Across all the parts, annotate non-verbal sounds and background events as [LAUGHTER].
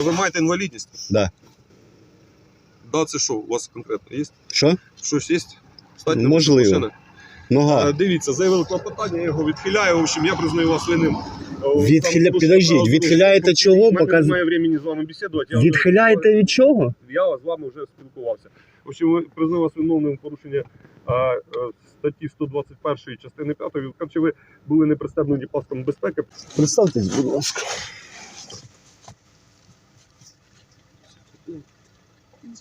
Ви маєте інвалідність? Да. Да, це що у вас конкретно є? Що? Щось є? Статня Можливо. машини? Е, Нога. Дивіться, заявили клопотання, я його відхиляю. В общем, я признаю вас винним. Е, Відхиля- підождіть, відхиляєте ну, чого? У Показ- немає времени з вами бесідувати. Я вже- Відхиляєте від чого? Я з вами вже спілкувався. В общем, ви- признаю вас виновним в порушення а, е, статті 121 частини 5. Короче, ви були не пристебнені паском безпеки. Представтесь, будь ласка.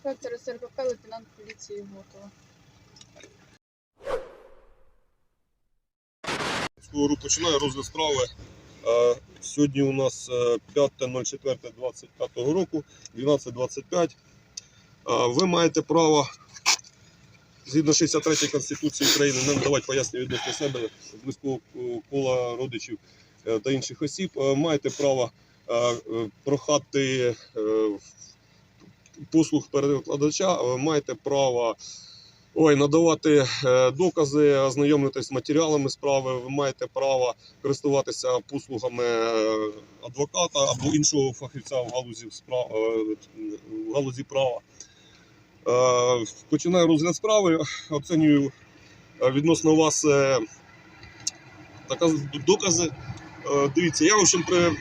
Інспектор СРПП, лейтенант поліції Готова. Скору починаю розгляд справи. Е, Сьогодні у нас е, 5.04.25 року, 12.25. Е, Ви маєте право, згідно 63 Конституції України, не надавати пояснення відносно себе, близького е, кола родичів е, та інших осіб. Е, Маєте право е, е, прохати е, послуг перекладача, е, маєте право Ой, надавати е, докази, ознайомитись з матеріалами справи. Ви маєте право користуватися послугами е, адвоката або іншого фахівця в галузі справ в галузі права. Починаю розгляд справи, оцінюю відносно вас докази. Дивіться, я в общем при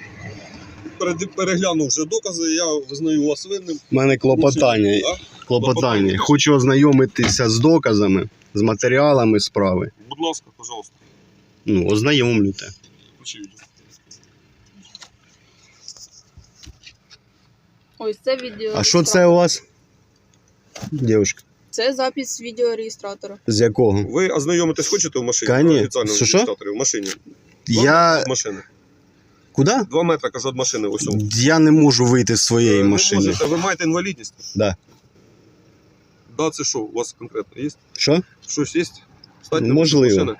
переглянув вже докази. Я визнаю вас винним. У мене клопотання. Да? Клопотання. Хочу ознайомитися з доказами, з матеріалами справи. Будь ласка, пожалуйста, Ну, ознайомлюйте. Ось це відео. А що це у вас? Дівчинка, Це запис відеореєстратора. з якого? Ви ознайомитись хочете в машині? Офіціально Що, що? в машині. Я. машини. Куди? Два метри, кажу, від машини. Ось. Я не можу вийти з своєї Е, ви машини. можете- Ви маєте інвалідність? Да. Да, це що у вас конкретно є? Що? Щось є? Статня Можливо. машини? Е,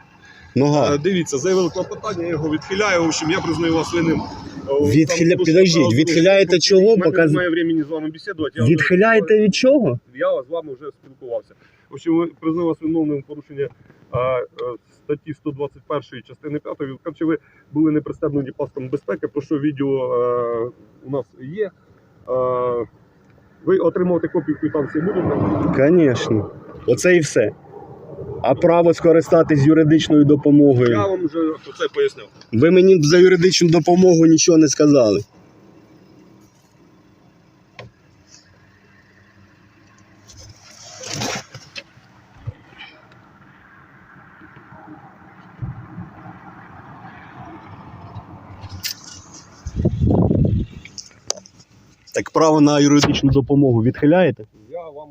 Нога. Дивіться, заявили клопотання, я його відхиляю. В общем, я признаю вас винним. Е, Відхиля- підождіть, відхиляєте чого? Показ- немає времени з вами бесідувати. я вже- Відхиляєте від чого? Я з вами вже спілкувався. В общем, ви признаю вас виновним в порушення а, е, статті 121 частини 5. Короче, ви були не пристебнені паском безпеки, про що відео е, у нас є. Е, ви отримувати копію квитанції будете? Звісно. Оце і все. А право скористатись юридичною допомогою. Я вам вже це поясняв. Ви мені за юридичну допомогу нічого не сказали. Так право на юридичну допомогу відхиляєте? Я вам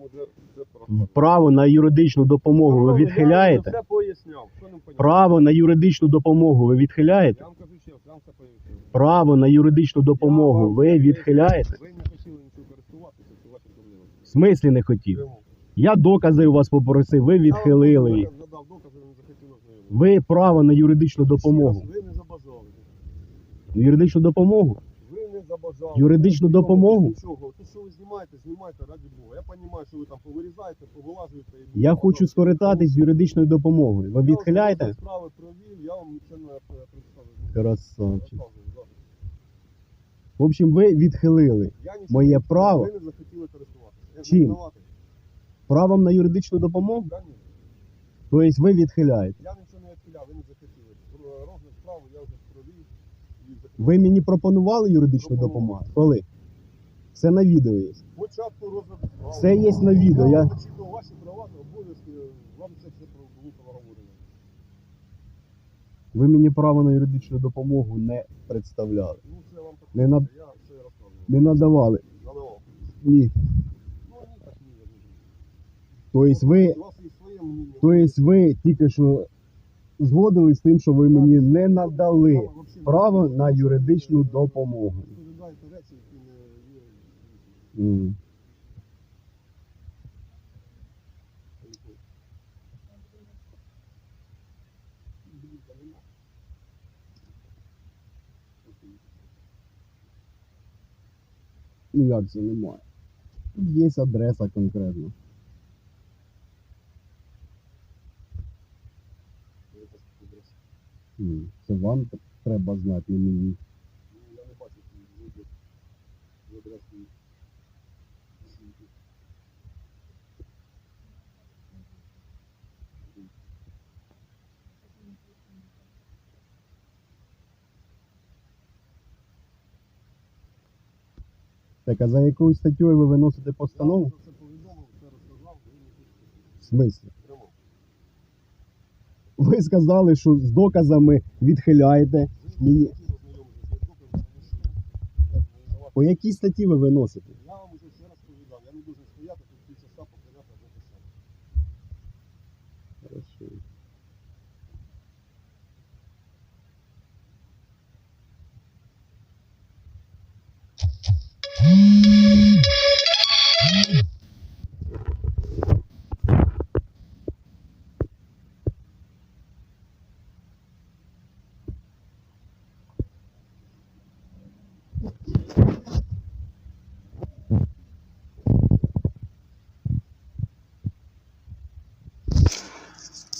це просто. Право на юридичну допомогу ви відхиляєте? Я вам все поясняв. Що не поняв? Право на юридичну допомогу ви відхиляєте? Я вам кажу ще, раз, я вам все пояснив. Право на юридичну допомогу ви відхиляєте? Ви не хотіли нічого користуватися, це ваші проблеми. В смислі не хотів? Чому? Я докази у вас попросив, ви відхилили їх. Я вам задав докази, ви не захотіли ознайомитися. Ви право на юридичну допомогу. Ще раз, Ви не забажали. Юридичну допомогу? Забажали. Юридичну допомогу? Нічого. Те, що ви знімаєте, знімайте раді Бога. Я розумію, що ви там повирізаєте, повилажуєте. і Я хочу скористатись юридичною допомогою. Ви відхиляєте? особисто справи провів, я вам це не представив. Красавчик. В общем, ви відхилили Я нічого Моє не- право? Ви не захотіли користуватися. Я Чим? не винуватий. правом на юридичну допомогу. Тобто ви відхиляєте. Я не відхиляв, ви не захотіли. Про розгляд справи я вже провів. і захотів. Ви мені пропонували юридичну допомогу? Коли? Все на відео є. Спочатку розгляду справи. Все є на відео. Я Я... ваші права та обов'язки, вам це все про- проговорено. Ви мені право на юридичну допомогу не представляли. Ну це вам так. Не, на... Я все не надавали. Задавав. Ні. Ну ні, так ні, я не Тобто ви У вас є своє мнення. Тобто ви тільки що згодились з тим, що ви мені не надали право на юридичну допомогу. М. Ну як це немає? Тут є адреса конкретно. Це вам треба знати, не мені. Я не бачу, Так, а за якою статтею ви виносите постанову? Це повідомив, це розказав, В смислі? Ви сказали, що з доказами відхиляєте. Мені... По якій статті ви виносите? Я вам уже ще раз повідав, я не дуже стояти тут півчаса повторяти або писати. Хорошо.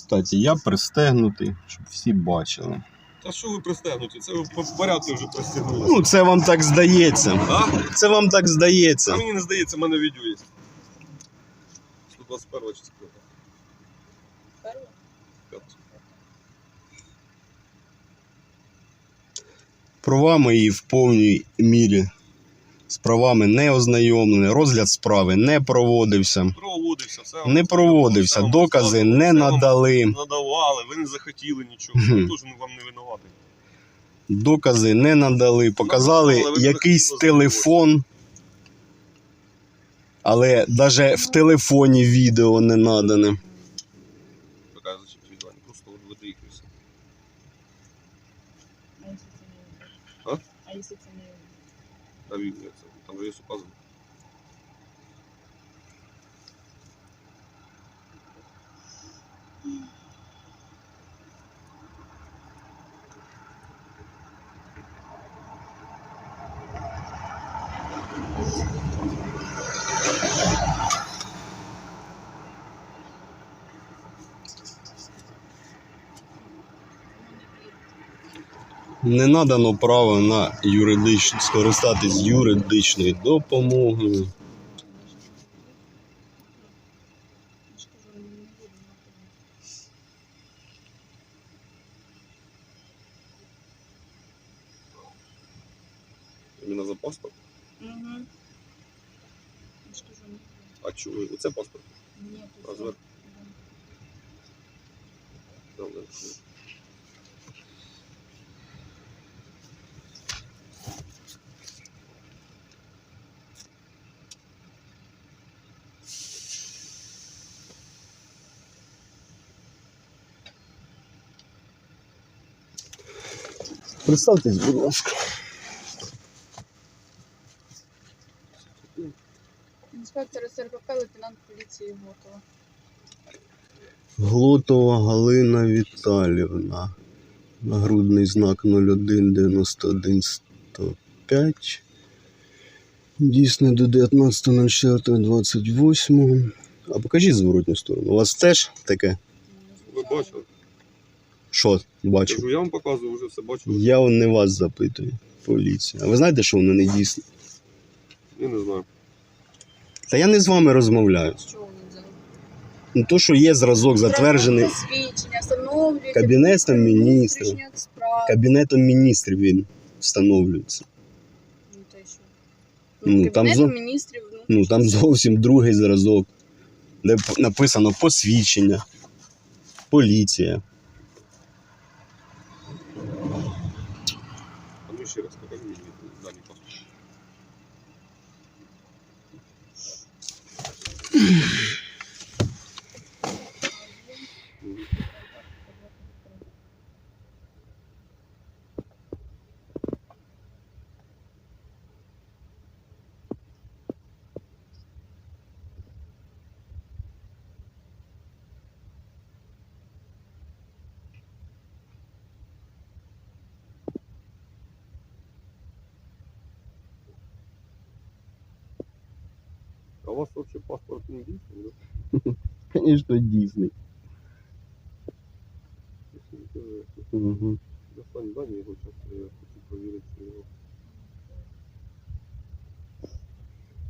Кстати, я пристегнутий, щоб всі бачили. Та що ви пристегнуті? Це ви по порядку вже пристегнули. Ну, це вам так здається. А? Це вам так здається. Мені не здається, в мене відео є. 121 частина. Права мої в повній мірі з правами не ознайомлені, розгляд справи не проводився. Проводився, все. Не проводився, все вам докази розказували, не все вам надали. Надавали, ви не захотіли нічого. Мгм. Я теж вам не винуватий. Докази не надали, показали Надавали, ви якийсь телефон, але навіть в телефоні відео не надане. Така зачем відвання, просто от. А якщо це не Ігор? А? А якщо це не Ігор? А відео це, Не надано право на юридичну скористатись юридичною допомогою. Іменно за паспорт. Угу. А чого? Оце паспорт. Ні, тут Розмір? Представтесь, будь ласка. Інспектор СРПП, лейтенант поліції Готова. Глотова Галина Віталівна. Нагрудний знак 019105. Дійсно до 19.04.28. А покажіть зворотню сторону. У вас теж таке? Ви бачили? Що бачу? Кажу, я вам показую, вже все бачу. Я не вас запитую. Поліція. А ви знаєте, що воно не дійсне? Я не знаю. Та я не з вами розмовляю. Що вони взяли? Ну, то, що є зразок затверджений Посвідчення, встановлюється. Кабінетом міністрів. внутрішніх справ. Кабінетом міністрів, він встановлюється. Ну, та й що? Ну, Ну, там Кабінетом зо- міністрів Ну там зовсім другий зразок, де п- написано посвідчення, поліція. Mm-hmm. [CLEARS THROAT] вас вообще паспорт не дійсний, да? Звісно, дійсний. Угу. Достань дані його часто, я хочу провірити його.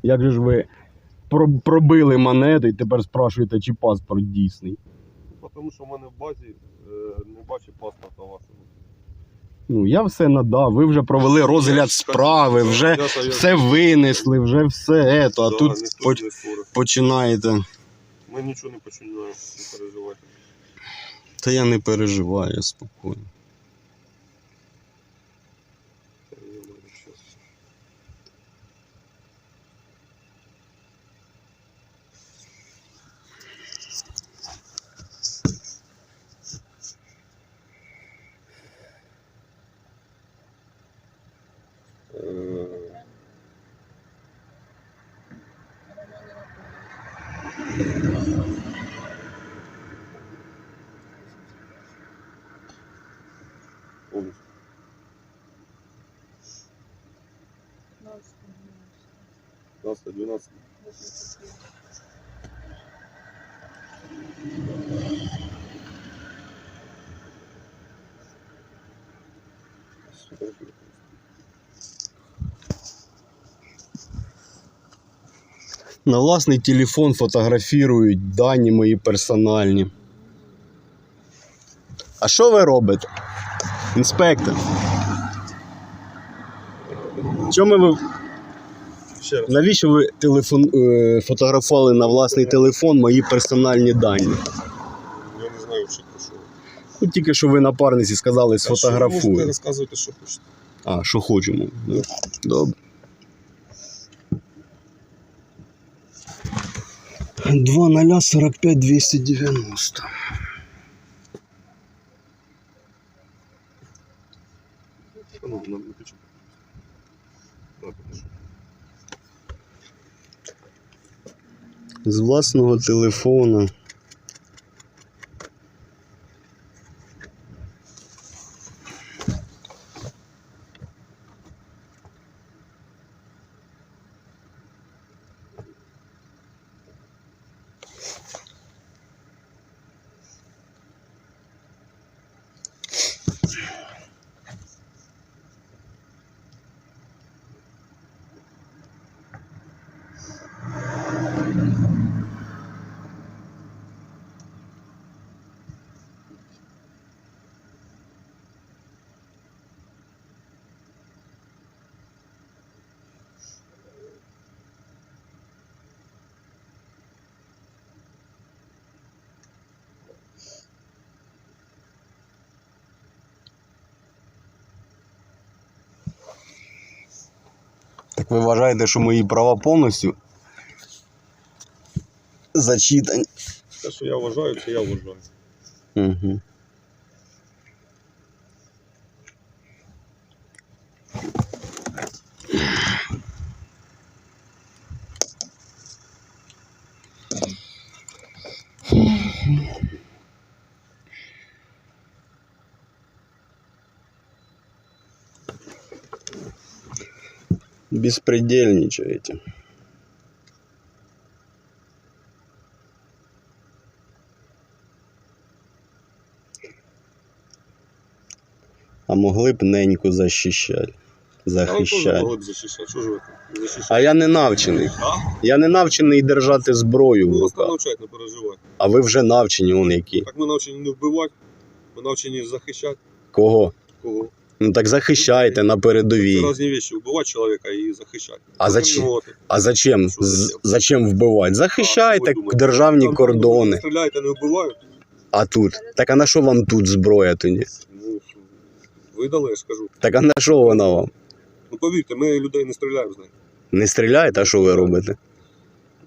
Як же ж ви про- пробили монету і тепер спрашуєте, чи паспорт дійсний? Тому що в мене в базі е, не бачу паспорта вашого. Ну, я все надав, ви вже провели розгляд справи, вже Я- я- все винесли, вже все ето, а тут поч- починаєте. Ми нічого не починаємо, не переживайте. Та я не переживаю спокійно. 12, 12. 12. На власний телефон фотографірують дані мої персональні. А що ви робите? Інспектор. Чому ви. Ще раз. Навіщо ви телефон, е, фотографували на власний телефон мої персональні дані? Я не знаю, що про що. Ну, тільки що ви напарниці сказали, А що можете розказувати, що хочете. А, що хочемо. Ну, Добре. 2 0 45 290. Ну, нам не печу. Так, хорошо. З власного телефона. Так ви вважаєте, що мої права повністю зачитані? Те, що я вважаю, це я вважаю. Угу. Беспредельничаете. А могли б неньку захищати. А Захищати. могли б захищати. Що ж ви там? Захищати. А я не навчений. А? Я не навчений держати зброю в Ви вас не руках. навчають, не переживайте. А ви вже навчені, он які. Так ми навчені не вбивати, ми навчені захищати Кого? кого. Ну так захищайте на Це різні речі, вбивати чоловіка і захищати. А зачем? А зачем? З- зачем? Вбивати? Захищайте державні кордони. Стріляєте, не вбивають. А тут? Так а на що вам тут зброя тоді? Ну, видали, я ж кажу. Так а на що вона вам? Ну повірте, ми людей не стріляємо з нею. Не стріляєте, а що ви робите?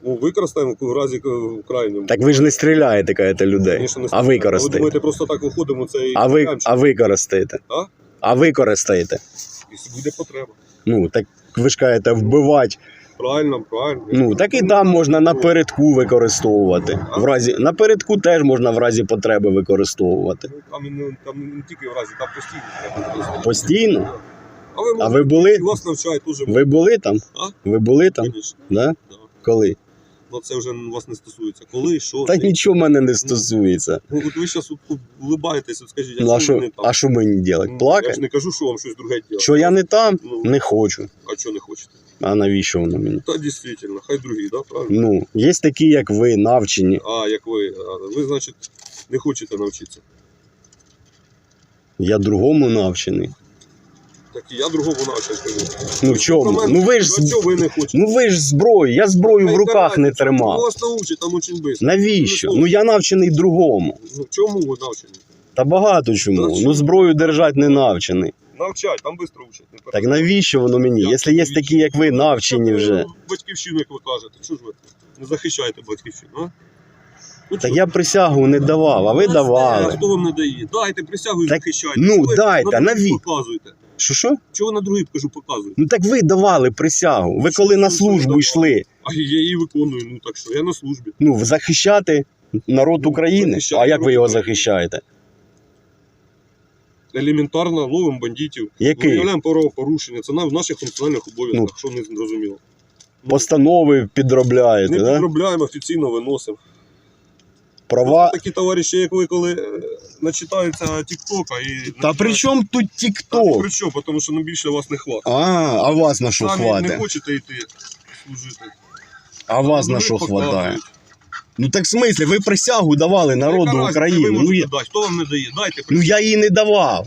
Ну, використаємо в разі в крайньому. Так ви ж не стріляєте, кажете, людей. Звісно, не А стріляємо. Ви використаєте. думаєте, просто так виходимо, це і А ви, стріляємо, а використаєте? А? А використаєте? Якщо буде потреба. Ну, так ви ж кажете, вбивати. Правильно, правильно. Ну, так і там можна напередку використовувати. В разі, напередку теж можна в разі потреби використовувати. Ну, Там, там не тільки в разі, там постійно треба використовувати. Постійно? А ви, А ви були? вас навчають дуже Ви були там? А? Ви були там? Да? Да. Коли? Ну це вже вас не стосується. Коли, що? Та нічого мене не стосується. Ну, от ви зараз улибаєтесь, от скажіть, Ну, а що не там? а що мені робити? Ну, Я ж Плакати? не кажу, що вам щось друге робити. Що я не там? Ну, Не хочу. а чого не хочете? А навіщо воно мені? Та дійсно, хай другі, да, правильно? Ну, є такі, як ви, навчені. А, як ви, а, ви, значить, не хочете навчитися. Я другому навчений. Так я другому навчив кажу. Ну в чому? Ну ви ж з- чого ви не хочете? ну ви ж зброю, я зброю в руках не тримав. Вас научать там дуже швидко. Навіщо? Ну я навчений другому. Ну, чому ви навчені? Та багато чому. Ну зброю держати не навчений. Навчать, там швидко учать. Не Так навіщо воно мені? Якщо є такі, як ви, навчені вже. Батьківщину, як ви кажете, що ж ви не захищаєте батьківщину, а? Ну, Так що? я присягу не давав, а ви Ну, А давали. хто вам не дає? Дайте присягу і Так, захищайте. ну, ви дайте, на наві- показуєте. Що що? Чого на другий кажу, показуєте? Ну так ви давали присягу. Ви коли на службу йшли, А я її виконую, ну так що, я на службі. ну захищати народ Ну, України. захищати А як ви його захищаєте? Елементарно ловимо бандитів. Який? Виявляємо правопорушення. Це в наших функціональних обов'язках, Ну. що не зрозуміло. Ну, Постанови підробляєте, не да? підробляємо, офіційно виносимо. Права. Такі товариші, як ви, коли е, начитаються Тіктока і. Та при чому тут тік-ток? при чому? Тому що ну, більше вас не хватить. А, а вас на що Самі не хочете йти служити. А вас Ну, на що хватає? Ну так в смислі, ви присягу давали народу України. Ви Ну я, дати. Хто вам не дає? Дайте. ну я її не давав.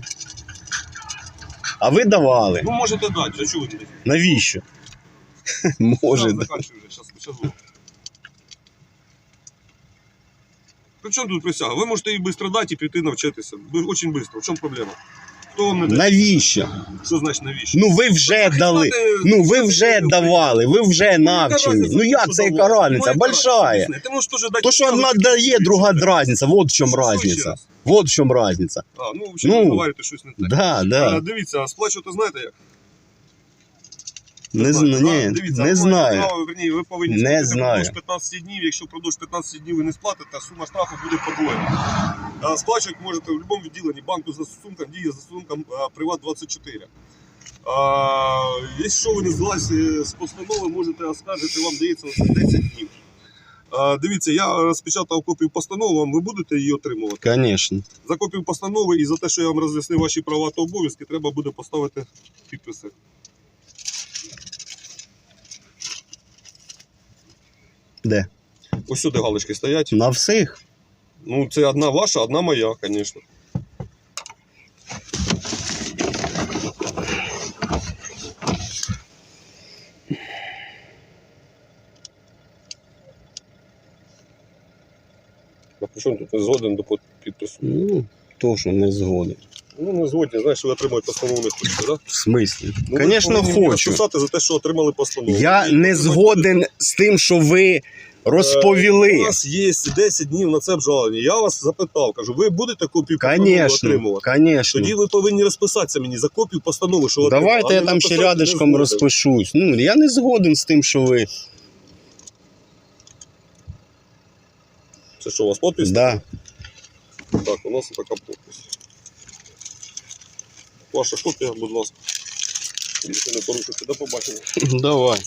А ви давали. Ну можете дати. За чого ви не даєте? Навіщо? [LAUGHS] Може. Зараз заканчую вже. Щас, щас було. При чому тут присяга? Ви можете її швидко дати і піти навчитися. Очень швидко. В чому проблема? Хто вам не дає? Навіщо? Що значить навіщо? Ну ви вже дали. Захищати- Ну ви вже давали, ви вже навчені. Ну як це яка разниця? Ну, Большая. Ти можеш теж дати То, що одна дає, друга чуєш. разниця. Вот в чому разниця. Вот в чому разниця. А, ну, взагалі, Ну. говорите щось не те. Да, А. Дивіться, а сплачувати знаєте як? Не, Знаєте, зна- да? ні, Дивіться, не знаю. верні, ви повинні Не сплатити знаю. впродовж 15 днів. Якщо впродовж 15 днів ви не сплатите, сума штрафу буде подвоєна. А Сплачувати можете в будь-якому відділенні банку за стосунком, діє за стосунком Приват 24. А, якщо ви не згласі з постанови, можете оскаржити, вам дається 10 днів. А, дивіться, я розпечатав копію постанови, вам ви будете її отримувати. Звісно. За копію постанови і за те, що я вам роз'яснив ваші права та обов'язки, треба буде поставити підписи. Де? Ось сюди галочки стоять. На всіх. Ну, це одна ваша, одна моя, звісно. А при чому тут не згоден до підпису? Ну, то, що не згоден. Ну, не згодні, знаєш, ви отримуєте постанову не хочете, так? В смислі? Ну, ви Звісно, повинні хочу. розписати за те, що отримали постанову. Я І не згоден з тим, що ви Е, У розповіли. нас є 10 днів на це обжалення. Я вас запитав, кажу, ви будете копію постанови Звісно, отримувати? звісно. Тоді ви повинні розписатися мені за копію постанови, що отримали. Давайте А я не там ще написати не згоден. розпишусь. Ну, я не згоден з тим, що ви. Це що, у вас подпис? Да. Так, у нас така подпис. Ваша копія, будь ласка. Не порушуйте. до побачення. Давай.